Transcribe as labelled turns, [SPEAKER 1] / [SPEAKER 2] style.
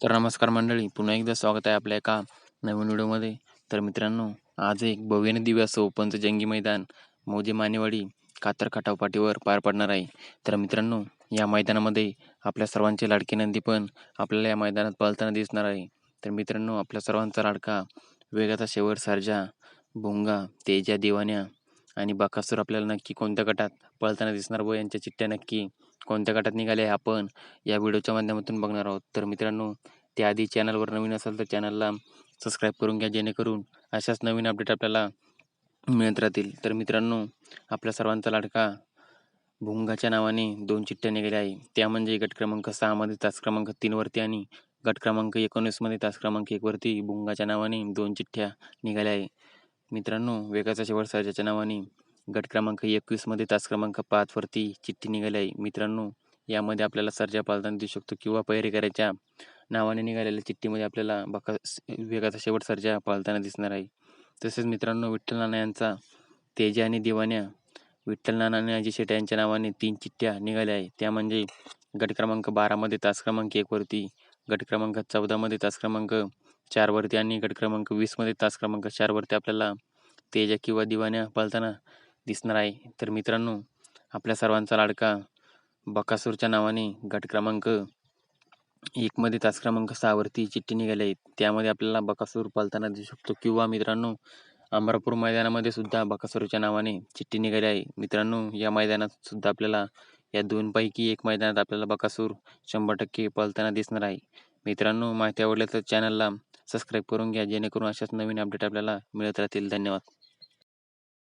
[SPEAKER 1] तर नमस्कार मंडळी पुन्हा एकदा स्वागत आहे आपल्या एका नवीन व्हिडिओमध्ये. तर मित्रांनो आज एक भव्य दिव्य असं ओपनचं जंगी मैदान मोजे मानेवाडी कातर खटाव पाटीवर पार पडणार आहे. तर मित्रांनो या मैदानामध्ये आपल्या सर्वांचे लाडके नंदी पण आपल्याला या मैदानात पळताना दिसणार आहे. तर मित्रांनो आपल्या सर्वांचा लाडका वेगाचा शेवट सर्जा भोंगा तेजा दिवान्या आणि बकासूर आपल्याला नक्की कोणत्या गटात पळताना दिसणार व यांच्या चिठ्ठ्या नक्की कोणत्या गटात निघाले आपण या व्हिडिओच्या माध्यमातून बघणार आहोत. तर मित्रांनो त्याआधी चॅनलवर नवीन असाल तर चॅनलला सबस्क्राईब करून घ्या जेणेकरून अशाच नवीन अपडेट आपल्याला मिळत राहतील. तर मित्रांनो आपल्या सर्वांचा लाडका भुंगाच्या नावाने दोन चिठ्ठ्या निघाल्या आहे. त्या म्हणजे गट क्रमांक सहामध्ये तास क्रमांक तीनवरती आणि गट क्रमांक एकोणीसमध्ये तास क्रमांक एकवरती भुंगाच्या नावाने दोन चिठ्ठ्या निघाल्या आहे. मित्रांनो वेगाचा शेवट सर्जाच्या नावाने गट क्रमांक एकवीसमध्ये तास क्रमांक पाचवरती चिठ्ठी निघाली. आहे मित्रांनो यामध्ये आपल्याला सर्जा पालताना देऊ शकतो किंवा पैरेकराच्या नावाने निघालेल्या चिठ्ठीमध्ये आपल्याला बका वेगाचा शेवट सर्जा पालताना दिसणार आहे. तसेच मित्रांनो विठ्ठल नाना यांचा तेजा आणि दिवाण्या विठ्ठल नाना आणि अजय शेट्टी यांच्या नावाने तीन चिठ्ठ्या निघाल्या आहे त्या म्हणजे गट क्रमांक बारामध्ये तास क्रमांक एकवरती गट क्रमांक चौदामध्ये तास क्रमांक चारवरती आणि गट क्रमांक वीसमध्ये तास क्रमांक चारवरती आपल्याला तेजा किंवा दिवाण्या पालताना दिसणार आहे. तर मित्रांनो आपल्या सर्वांचा लाडका बकासूरच्या नावाने गट क्रमांक एकमध्ये तास क्रमांक सहावरती चिठ्ठी निघाली आहे. त्यामध्ये आपल्याला बकासूर पालताना दिसू शकतो. किंवा मित्रांनो अमरापूर मैदानामध्ये सुद्धा बकासूरच्या नावाने चिठ्ठी निघाली आहे. मित्रांनो या मैदानात सुद्धा आपल्याला या दोनपैकी एक मैदानात आपल्याला बकासूर शंभर टक्के पळताना दिसणार आहे. मित्रांनो माहिती आवडली तर चॅनलला सबस्क्राईब करून घ्या. जेणेकरून अशाच नवीन अपडेट आपल्याला मिळत राहतील. धन्यवाद.